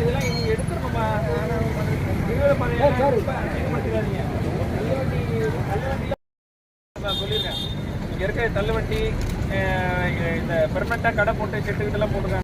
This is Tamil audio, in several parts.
இதெல்லாம் இங்க எடுத்துருக்கோம்மா. சொல்லிடுறேன். இங்க இருக்க தள்ளுவண்டி இந்த பெர்மனண்டா கடை போட்டு செட்டு இதெல்லாம் போட்டுருக்காங்க.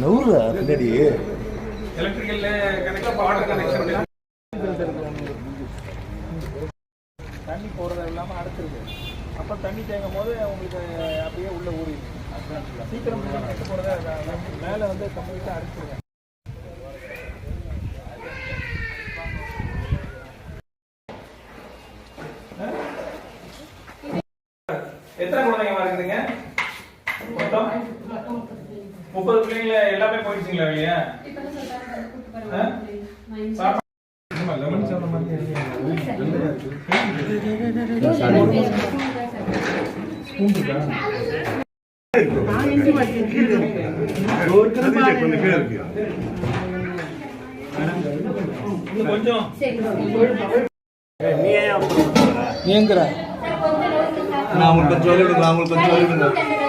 நவுறா பின்னாடி? எலக்ட்ரிக்கல் கனெக்ஷன் வாட்டர் கனெக்ஷன் தண்ணி போறது இல்லாம அடைச்சிருக்கு. அப்ப தண்ணி தேங்கும் போது உங்களுக்கு அப்படியே உள்ள ஊறிடும். சீக்கிரம் கெட்டு போறத மேல வந்து கம்ப்ளீட்டா அடைச்சிருங்க. எத்தனை குழந்தைங்க இருக்குதுங்க? மொத்தம் முப்பது பிள்ளைங்கள எல்லாமே போயிடுச்சுங்களா வெளியே? லெமன் சாப்பிட மாதிரி கொஞ்சம். நான் உங்களுக்கு கொஞ்சம் வழி விடுங்க நான் உங்களுக்கு கொஞ்சம் வழி விடுங்க